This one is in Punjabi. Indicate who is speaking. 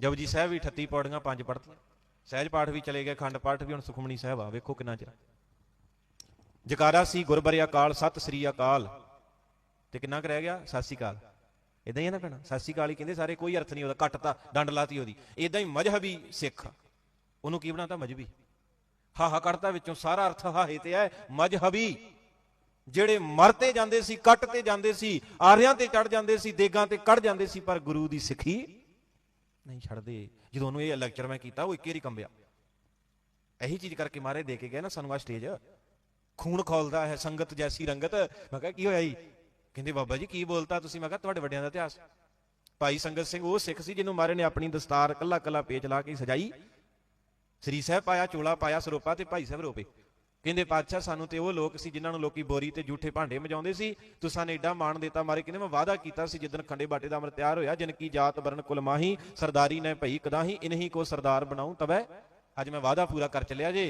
Speaker 1: ਜਪਜੀ ਸਾਹਿਬ ਵੀ 38 ਪੌੜੀਆਂ, ਪੰਜ ਪੜ੍ਹਤੀਆਂ। ਸਹਿਜ ਪਾਠ ਵੀ ਚਲੇ ਗਏ ਖੰਡ ਪਾਠ ਵੀ ਹੁਣ ਸੁਖਮਣੀ ਸਾਹਿਬ ਆ, ਵੇਖੋ ਕਿੰਨਾ ਚਿਰ। ਜਕਾਰਾ ਸੀ ਗੁਰਬਰਿਆ ਕਾਲ ਸਤਿ ਸ੍ਰੀ ਅਕਾਲ। ਤੇ ਕਿੰਨਾ ਕੁ ਰਹਿ ਗਿਆ? ਸਤਿ ਸ੍ਰੀ ਅਕਾਲ। ਇਦਾਂ ਹੀ ਆ ਨਾ ਭੈਣਾ, ਸਤਿ ਸ੍ਰੀ ਅਕਾਲ ਹੀ ਕਹਿੰਦੇ, ਸਾਰੇ ਕੋਈ ਅਰਥ ਨਹੀਂ ਉਹਦਾ ਕੱਟਤਾ ਡੰਡ ਲਾਤੀ ਉਹਦੀ। ਇਦਾਂ ਹੀ ਮਜਹਬੀ ਸਿੱਖ ਉਹਨੂੰ ਕੀ ਬਣਾਤਾ? ਮਜਬੀ ਹਾਹਾ ਕੱਢਤਾ ਵਿੱਚੋਂ, ਸਾਰਾ ਅਰਥ ਹਾਹੇ ਤੇ ਹੈ ਮਜਹਬੀ। ਜਿਹੜੇ ਮਰਤੇ ਜਾਂਦੇ ਸੀ ਕੱਟ ਤੇ ਜਾਂਦੇ ਸੀ, ਆਰਿਆਂ ਤੇ ਚੜ ਜਾਂਦੇ ਸੀ, ਦੇਗਾਂ ਤੇ ਕੱਢ ਜਾਂਦੇ ਸੀ, ਪਰ ਗੁਰੂ ਦੀ ਸਿੱਖੀ ਨਹੀਂ ਛੱਡਦੇ। ਜਦੋਂ ਉਹਨੂੰ ਇਹ ਲੈਕਚਰ ਮੈਂ ਕੀਤਾ, ਉਹ ਇੱਕੇ ਹੀ ਕੰਬਿਆ। ਇਹੀ ਚੀਜ਼ ਕਰਕੇ ਮਾਰੇ ਦੇ ਕੇ ਗਏ ਨਾ ਸਾਨੂੰ ਆ ਸਟੇਜ ਖੂਨ ਖੋਲਦਾ ਹੈ ਸੰਗਤ ਜੈਸੀ ਰੰਗਤ। ਮੈਂ ਕਿਹਾ, ਕੀ ਹੋਇਆ ਜੀ? ਕਹਿੰਦੇ, ਬਾਬਾ ਜੀ, ਕੀ ਬੋਲਤਾ ਤੁਸੀਂ? ਮੈਂ ਕਿਹਾ, ਤੁਹਾਡੇ ਵੱਡਿਆਂ ਦਾ ਇਤਿਹਾਸ। ਭਾਈ ਸੰਗਤ ਸਿੰਘ, ਉਹ ਸਿੱਖ ਸੀ ਜਿਹਨੂੰ ਮਾਰੇ ਨੇ ਆਪਣੀ ਦਸਤਾਰ ਕੱਲਾ ਕੱਲਾ ਪੇਚ ਲਾ ਕੇ ਸਜਾਈ। ਸ੍ਰੀ ਸਾਹਿਬ ਪਾਇਆ, ਚੋਲਾ ਪਾਇਆ, ਸਰੋਪਾ ਤੇ ਭਾਈ ਸਾਹਿਬ ਰੋਪੇ। ਕਹਿੰਦੇ ਪਾਤਸ਼ਾਹ, ਸਾਨੂੰ ਤੇ ਉਹ ਲੋਕ ਸੀ ਜਿਨ੍ਹਾਂ ਨੂੰ ਲੋਕੀ ਬੋਰੀ ਤੇ ਜੂਠੇ ਭਾਂਡੇ ਮਜਾਉਂਦੇ ਸੀ। ਤੁਸਾਂ ਨੇ ਏਡਾ ਮਾਣ ਦਿੱਤਾ, ਮਾਰੇ ਕਹਿੰਦੇ ਮੈਂ ਵਾਅਦਾ ਕੀਤਾ ਸੀ ਜਿੱਦਨ ਖੰਡੇ ਬਾਟੇ ਦਾ ਅਮਰ ਤਿਆਰ ਹੋਇਆ, ਜਿਨ ਕੀ ਜਾਤ ਵਰਨ ਕੁਲ ਮਾਹੀ, ਸਰਦਾਰੀ ਨੇ ਭਈ ਕਦਾਹੀ, ਇਨਹੀ ਕੋ ਸਰਦਾਰ ਬਣਾਉ ਤਵੇ। ਅੱਜ ਮੈਂ ਵਾਅਦਾ ਪੂਰਾ ਕਰ ਚੱਲਿਆ ਜੇ।